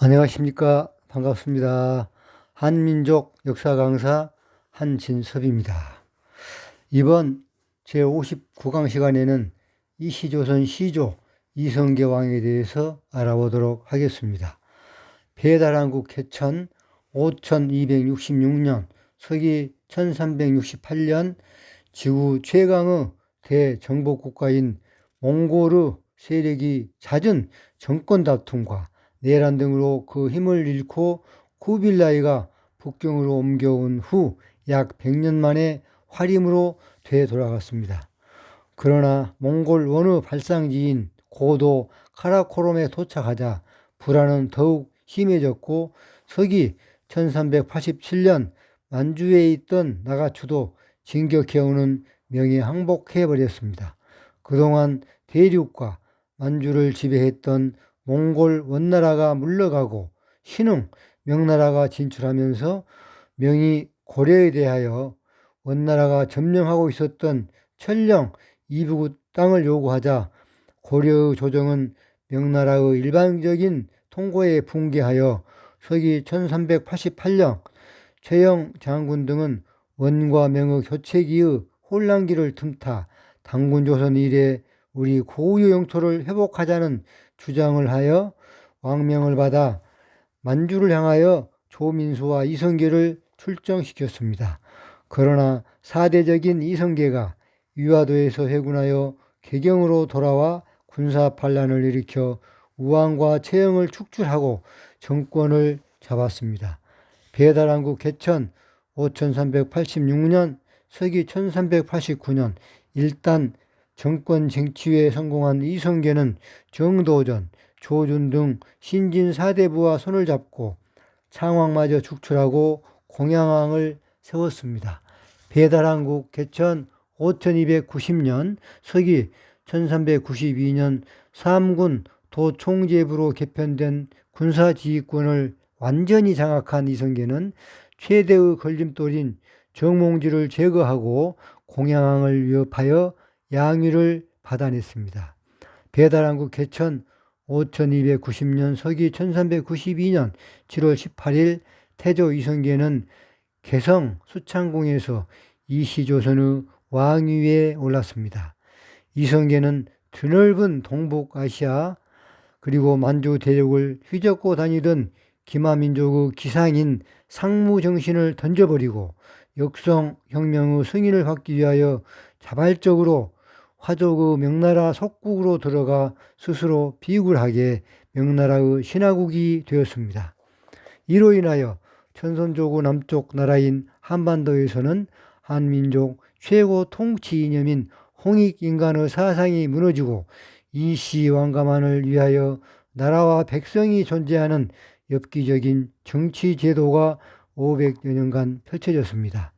안녕하십니까. 반갑습니다. 한민족 역사 강사 한진섭입니다. 이번 제59강 시간에는 이시조선 시조 이성계 왕에 대해서 알아보도록 하겠습니다. 배달한국 개천 5266년 서기 1368년 지구 최강의 대정복 국가인 몽골의 세력이 잦은 정권 다툼과 내란 등으로 그 힘을 잃고 쿠빌라이가 북경으로 옮겨온 후 약 100년 만에 활임으로 되돌아갔습니다. 그러나 몽골 원의 발상지인 고도 카라코롬에 도착하자 불안은 더욱 심해졌고 서기 1387년 만주에 있던 나가추도 진격해오는 명예 항복해버렸습니다. 그동안 대륙과 만주를 지배했던 몽골 원나라가 물러가고 신흥 명나라가 진출하면서 명이 고려에 대하여 원나라가 점령하고 있었던 천령 이부구 땅을 요구하자 고려의 조정은 명나라의 일반적인 통고에 붕괴하여 서기 1388년 최영 장군 등은 원과 명의 교체기의 혼란기를 틈타 당군 조선 이래 우리 고유 영토를 회복하자는 주장을 하여 왕명을 받아 만주를 향하여 조민수와 이성계를 출정시켰습니다. 그러나 사대적인 이성계가 위화도에서 회군하여 개경으로 돌아와 군사 반란을 일으켜 우왕과 채영을 축출하고 정권을 잡았습니다. 배달한국 개천 5386년 서기 1389년 일단 정권 쟁취에 성공한 이성계는 정도전, 조준 등 신진 사대부와 손을 잡고 창왕마저 축출하고 공양왕을 세웠습니다. 배달한국 개천 5290년 서기 1392년 삼군 도총재부로 개편된 군사지휘권을 완전히 장악한 이성계는 최대의 걸림돌인 정몽지를 제거하고 공양왕을 위협하여 양위를 받아냈습니다. 배달한국 개천 5290년 서기 1392년 7월 18일 태조 이성계는 개성 수창궁에서 이시조선의 왕위에 올랐습니다. 이성계는 드넓은 동북아시아 그리고 만주 대륙을 휘젓고 다니던 기마민족의 기상인 상무정신을 던져버리고 역성혁명의 승인을 받기 위하여 자발적으로 화족의 명나라 속국으로 들어가 스스로 비굴하게 명나라의 신하국이 되었습니다. 이로 인하여 천선조국 남쪽 나라인 한반도에서는 한민족 최고 통치 이념인 홍익인간의 사상이 무너지고 이시 왕가만을 위하여 나라와 백성이 존재하는 엽기적인 정치 제도가 500여 년간 펼쳐졌습니다.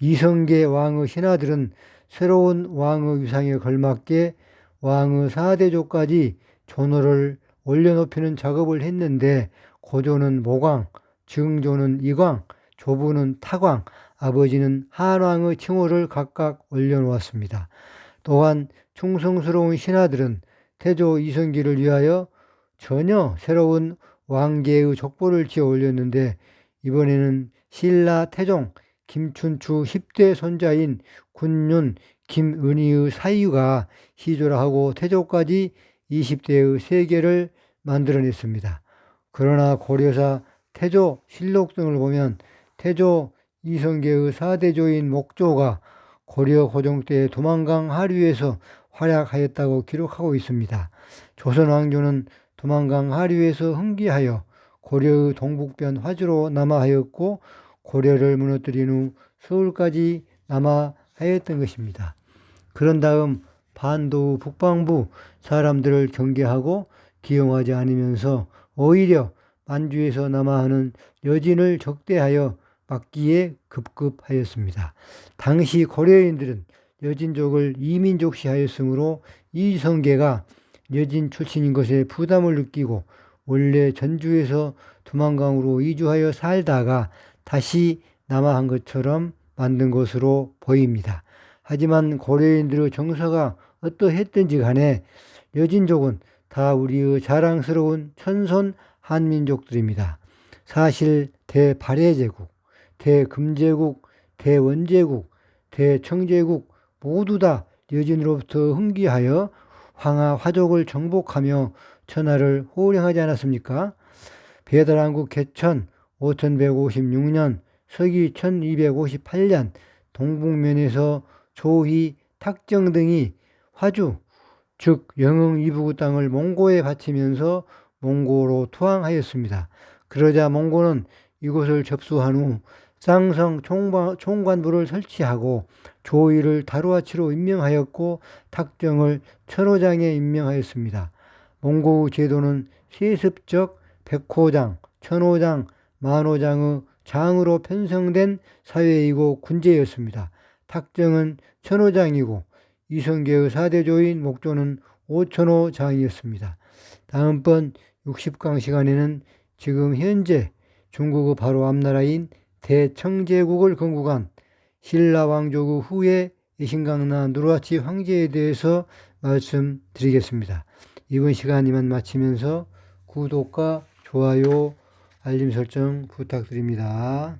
이성계 왕의 신하들은 새로운 왕의 위상에 걸맞게 왕의 사대조까지 존호를 올려높이는 작업을 했는데 고조는 모광, 증조는 이광, 조부는 타광, 아버지는 한왕의 칭호를 각각 올려놓았습니다. 또한 충성스러운 신하들은 태조 이성기를 위하여 전혀 새로운 왕계의 족보를 지어 올렸는데 이번에는 신라 태종 김춘추 10대 손자인 군윤 김은희의 사유가 시조라 하고 태조까지 20대의 세계를 만들어냈습니다. 그러나 고려사 태조 실록 등을 보면 태조 이성계의 사대조인 목조가 고려 고종 때 도망강 하류에서 활약하였다고 기록하고 있습니다. 조선 왕조는 도망강 하류에서 흥기하여 고려의 동북변 화주로 남하하였고 고려를 무너뜨린 후 서울까지 남하 하였던 것입니다. 그런 다음 반도 북방부 사람들을 경계하고 기용하지 않으면서 오히려 만주에서 남하하는 여진을 적대하여 막기에 급급하였습니다. 당시 고려인들은 여진족을 이민족시하였으므로 이성계가 여진 출신인 것에 부담을 느끼고 원래 전주에서 두만강으로 이주하여 살다가 다시 남아한 것처럼 만든 것으로 보입니다. 하지만 고려인들의 정서가 어떠했든지 간에 여진족은 다 우리의 자랑스러운 천손 한민족들입니다. 사실 대발해제국, 대금제국, 대원제국, 대청제국 모두 다 여진으로부터 흥기하여 황하 화족을 정복하며 천하를 호령하지 않았습니까? 배달한국 개천 5156년 서기 1258년 동북면에서 조희, 탁정 등이 화주, 즉 영흥 이부구 땅을 몽고에 바치면서 몽고로 투항하였습니다. 그러자 몽고는 이곳을 접수한 후 쌍성 총관- 총관 부를 설치하고 조의를 다루아치로 임명하였고 탁정을 천호장에 임명하였습니다. 몽고 제도는 세습적 백호장, 천호장, 만호장의 장으로 편성된 사회이고 군제였습니다. 탁정은 천호장이고 이성계의 사대조인 목조는 오천호장이었습니다. 다음번 60강 시간에는 지금 현재 중국의 바로 앞나라인 대청제국을 건국한 신라 왕조국 후에 이신강나 누르하치 황제에 대해서 말씀드리겠습니다. 이번 시간 이만 마치면서 구독과 좋아요, 알림 설정 부탁드립니다.